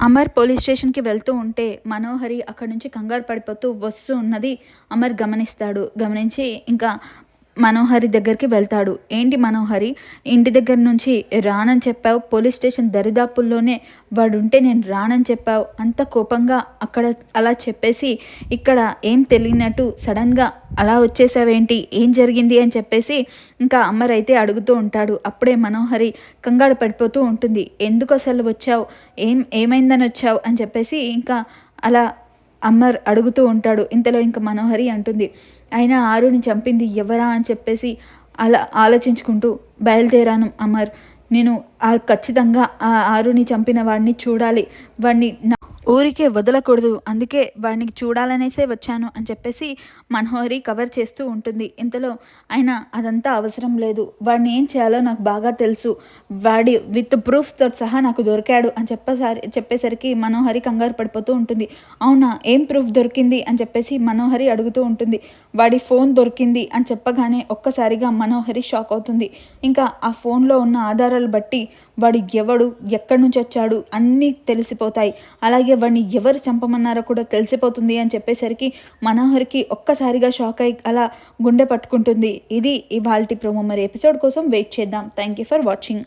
Amar police స్టేషన్కి వెళ్తూ ఉంటే మనోహరి అక్కడి నుంచి కంగారు పడిపోతూ వస్తూ ఉన్నది అమర్ గమనిస్తాడు. గమనించి ఇంకా మనోహరి దగ్గరికి వెళ్తాడు. ఏంటి మనోహరి? ఇంటి దగ్గర నుంచి రానని చెప్పావు. పోలీస్ స్టేషన్ దరిదాపుల్లోనే వాడుంటే నేను రానని చెప్పావు. అంత కోపంగా అక్కడ అలా చెప్పేసి ఇక్కడ ఏం తెలియనట్టు సడన్గా అలా వచ్చేసావేంటి? ఏం జరిగింది? అని చెప్పేసి ఇంకా అమ్మర్ అయితే అడుగుతూ ఉంటాడు. అప్పుడే మనోహరి కంగారు పడిపోతూ ఉంటుంది. ఎందుకు అసలు వచ్చావు? ఏం ఏమైందని వచ్చావు? అని చెప్పేసి ఇంకా అలా అమ్మర్ అడుగుతూ ఉంటాడు ఇంతలో ఇంకా మనోహరి అంటుంది అయినా ఆరుని చంపింది ఎవరా? అని చెప్పేసి అలా ఆలోచించుకుంటూ బయలుదేరాను అమర్ నేను ఖచ్చితంగా ఆ ఆరుని చంపిన వాడిని చూడాలి వాడిని ఊరికే వదలకూడదు అందుకే వాడిని చూడాలనేసే వచ్చాను అని చెప్పేసి మనోహరి కవర్ చేస్తూ ఉంటుంది. ఇంతలో అయినా అదంతా అవసరం లేదు. వాడిని ఏం చేయాలో నాకు బాగా తెలుసు. వాడి విత్ ప్రూఫ్స్తో సహా నాకు దొరికాడు అని చెప్పసారి చెప్పేసరికి మనోహరి కంగారు పడిపోతూ ఉంటుంది. అవునా ఏం ప్రూఫ్ దొరికింది అని చెప్పేసి మనోహరి అడుగుతూ ఉంటుంది. వాడి ఫోన్ దొరికింది అని చెప్పగానే ఒక్కసారిగా మనోహరి షాక్ అవుతుంది. ఇంకా ఆ ఫోన్లో ఉన్న ఆధారాలు బట్టి వాడు ఎవడు ఎక్కడి నుంచి వచ్చాడు అన్నీ తెలిసిపోతాయి. అలాగే వాడిని ఎవరు చంపమన్నారో కూడా తెలిసిపోతుంది అని చెప్పేసరికి మనోహర్కి ఒక్కసారిగా షాక్ అయి అలా గుండె పట్టుకుంటుంది. ఇది ఇవాల్టి ప్రోమో. మరి ఎపిసోడ్ కోసం వెయిట్ చేద్దాం. Thank you for watching.